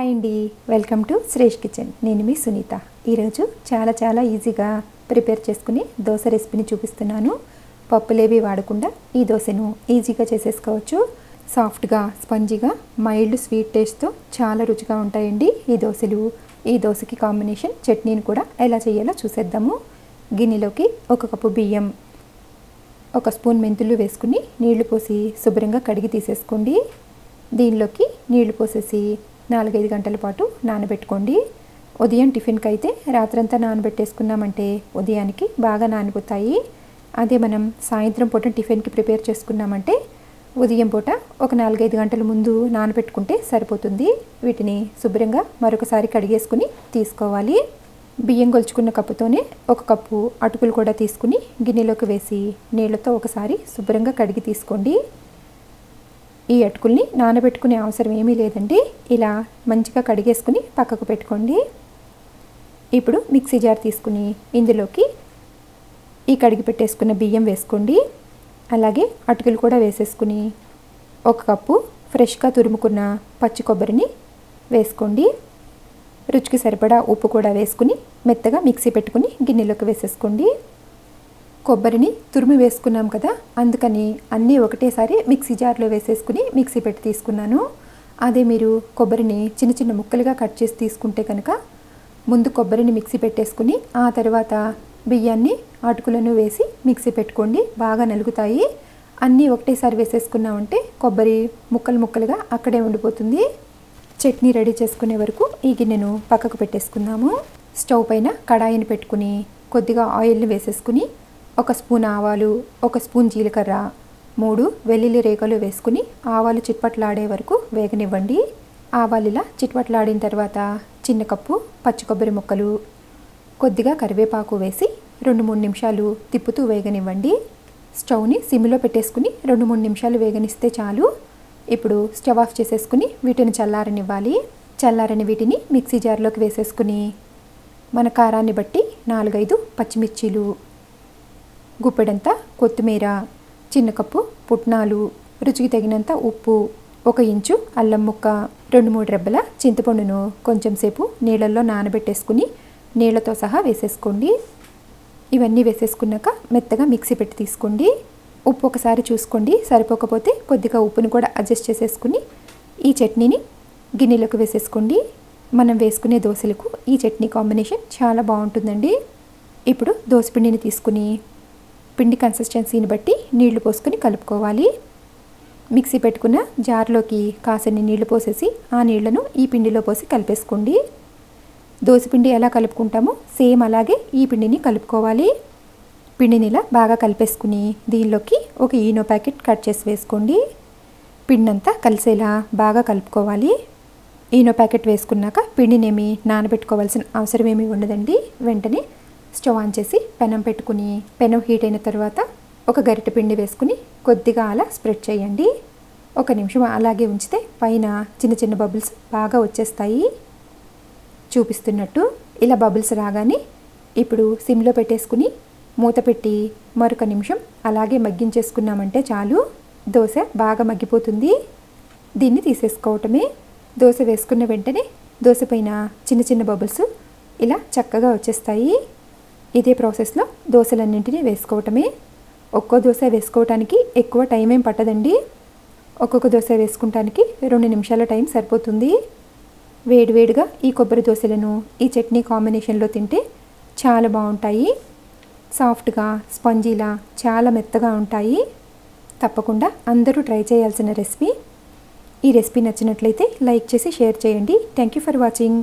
Hi అండి. Welcome to Shresh kitchen. నేను మీ సునీత. ఈరోజు చాలా చాలా ఈజీగా ప్రిపేర్ చేసుకుని దోశ రెసిపీని చూపిస్తున్నాను. పప్పులేవి వాడకుండా ఈ దోశను ఈజీగా చేసేసుకోవచ్చు. సాఫ్ట్గా స్పంజీగా మైల్డ్ స్వీట్ టేస్ట్తో చాలా రుచిగా ఉంటాయండి ఈ దోశలు. ఈ దోశకి కాంబినేషన్ చట్నీని కూడా ఎలా చేయాలో చూసేద్దాము. గిన్నెలోకి ఒక కప్పు బియ్యం ఒక స్పూన్ మెంతులు వేసుకుని నీళ్ళు పోసి శుభ్రంగా కడిగి తీసేసుకోండి. దీనిలోకి నీళ్ళు పోసేసి నాలుగైదు గంటల పాటు నానబెట్టుకోండి. ఉదయం టిఫిన్కి అయితే రాత్రంతా నానబెట్టేసుకున్నామంటే ఉదయానికి బాగా నానిపోతాయి. అదే మనం సాయంత్రం పూట టిఫిన్కి ప్రిపేర్ చేసుకున్నామంటే ఉదయం పూట ఒక నాలుగైదు గంటల ముందు నానబెట్టుకుంటే సరిపోతుంది. వీటిని శుభ్రంగా మరొకసారి కడిగేసుకుని తీసుకోవాలి. బియ్యం కొలుచుకున్న కప్పుతోనే ఒక కప్పు అటుకులు కూడా తీసుకుని గిన్నెలోకి వేసి నీళ్ళతో ఒకసారి శుభ్రంగా కడిగి తీసుకోండి. ఈ అటుకుల్ని నానబెట్టుకునే అవసరం ఏమీ లేదండి. ఇలా మంచిగా కడిగేసుకుని పక్కకు పెట్టుకోండి. ఇప్పుడు మిక్సీ జార్ తీసుకుని ఇందులోకి ఈ కడిగి పెట్టేసుకున్న బియ్యం వేసుకోండి. అలాగే అటుకులు కూడా వేసేసుకుని ఒక కప్పు ఫ్రెష్గా తురుముకున్న పచ్చి కొబ్బరిని వేసుకోండి. రుచికి సరిపడా ఉప్పు కూడా వేసుకుని మెత్తగా మిక్సీ పెట్టుకుని గిన్నెలోకి వేసేసుకోండి. కొబ్బరిని తురిమి వేసుకున్నాం కదా అందుకని అన్నీ ఒకటేసారి మిక్సీ జార్లో వేసేసుకుని మిక్సీ పెట్టి తీసుకున్నాను. అదే మీరు కొబ్బరిని చిన్న చిన్న ముక్కలుగా కట్ చేసి తీసుకుంటే కనుక ముందు కొబ్బరిని మిక్సీ పెట్టేసుకుని ఆ తర్వాత బియ్యాన్ని అటుకులను వేసి మిక్సీ పెట్టుకోండి బాగా నలుగుతాయి. అన్నీ ఒకటేసారి వేసేసుకున్నామంటే కొబ్బరి ముక్కలు ముక్కలుగా అక్కడే ఉండిపోతుంది. చట్నీ రెడీ చేసుకునే వరకు ఈ గిన్నెను పక్కకు పెట్టేసుకుందాము. స్టవ్ పైన కడాయిని పెట్టుకుని కొద్దిగా ఆయిల్ని వేసేసుకుని ఒక స్పూన్ ఆవాలు ఒక స్పూన్ జీలకర్ర మూడు వెల్లుల్లి రేఖలు వేసుకుని ఆవాలు చిట్పట్లాడే వరకు వేగనివ్వండి. ఆవాలు ఇలా చిట్పట్లాడిన తర్వాత చిన్న కప్పు పచ్చి కొబ్బరి ముక్కలు కొద్దిగా కరివేపాకు వేసి రెండు మూడు నిమిషాలు తిప్పుతూ వేగనివ్వండి. స్టవ్ని సిమ్లో పెట్టేసుకుని రెండు మూడు నిమిషాలు వేగనిస్తే చాలు. ఇప్పుడు స్టవ్ ఆఫ్ చేసేసుకుని వీటిని చల్లారనివ్వాలి. చల్లారని వీటిని మిక్సీ జార్లోకి వేసేసుకుని మన కారాన్ని బట్టి నాలుగైదు పచ్చిమిర్చీలు గుప్పెడంత కొత్తిమీర చిన్న కప్పు పుట్నాలు రుచికి తగినంత ఉప్పు ఒక ఇంచు అల్లం ముక్క రెండు మూడు రెబ్బల చింతపండును కొంచెం సేపు నీళ్ళల్లో నానబెట్టేసుకుని నీళ్ళతో సహా వేసేసుకోండి. ఇవన్నీ వేసేసుకున్నాక మెత్తగా మిక్సీ పెట్టి తీసుకోండి. ఉప్పు ఒకసారి చూసుకోండి. సరిపోకపోతే కొద్దిగా ఉప్పును కూడా అడ్జస్ట్ చేసేసుకుని ఈ చట్నీని గిన్నెలోకి వేసేసుకోండి. మనం వేసుకునే దోశలకు ఈ చట్నీ కాంబినేషన్ చాలా బాగుంటుందండి. ఇప్పుడు దోశపిండిని తీసుకుని పిండి కన్సిస్టెన్సీని బట్టి నీళ్ళు పోసుకొని కలుపుకోవాలి. మిక్సీ పెట్టుకున్న జార్లోకి కాసన్ని నీళ్ళు పోసేసి ఆ నీళ్ళను ఈ పిండిలో పోసి కలిపేసుకోండి. దోశపిండి ఎలా కలుపుకుంటామో సేమ్ అలాగే ఈ పిండిని కలుపుకోవాలి. పిండిని ఇలా బాగా కలిపేసుకుని దీనిలోకి ఒక ఈనో ప్యాకెట్ కట్ చేసి వేసుకోండి. పిండంతా కలిసేలా బాగా కలుపుకోవాలి. ఈనో ప్యాకెట్ వేసుకున్నాక పిండినేమి నానబెట్టుకోవాల్సిన అవసరం ఏమీ ఉండదండి. వెంటనే స్టవ్ ఆన్ చేసి పెనం పెట్టుకుని పెనం హీట్ అయిన తర్వాత ఒక గరిట పిండి వేసుకుని కొద్దిగా అలా స్ప్రెడ్ చేయండి. ఒక నిమిషం అలాగే ఉంచితే పైన చిన్న చిన్న బబుల్స్ బాగా వచ్చేస్తాయి. చూపిస్తున్నట్టు ఇలా బబుల్స్ రాగానే ఇప్పుడు సిమ్లో పెట్టేసుకుని మూత పెట్టి మరొక నిమిషం అలాగే మగ్గించేసుకున్నామంటే చాలు. దోశ బాగా మగ్గిపోతుంది. దీన్ని తీసేసుకోవటమే. దోశ వేసుకున్న వెంటనే దోశ పైన చిన్న చిన్న బబుల్స్ ఇలా చక్కగా వచ్చేస్తాయి. ఇదే ప్రాసెస్లో దోశలన్నింటినీ వేసుకోవటమే. ఒక్కో దోశ వేసుకోవటానికి ఎక్కువ టైం ఏం పట్టదండి. ఒక్కొక్క దోశ వేసుకుంటానికి రెండు నిమిషాల టైం సరిపోతుంది. వేడివేడిగా ఈ కొబ్బరి దోశలను ఈ చట్నీ కాంబినేషన్లో తింటే చాలా బాగుంటాయి. సాఫ్ట్గా స్పంజీలా చాలా మెత్తగా ఉంటాయి. తప్పకుండా అందరూ ట్రై చేయాల్సిన రెసిపీ. ఈ రెసిపీ నచ్చినట్లయితే లైక్ చేసి షేర్ చేయండి. Thank you for watching.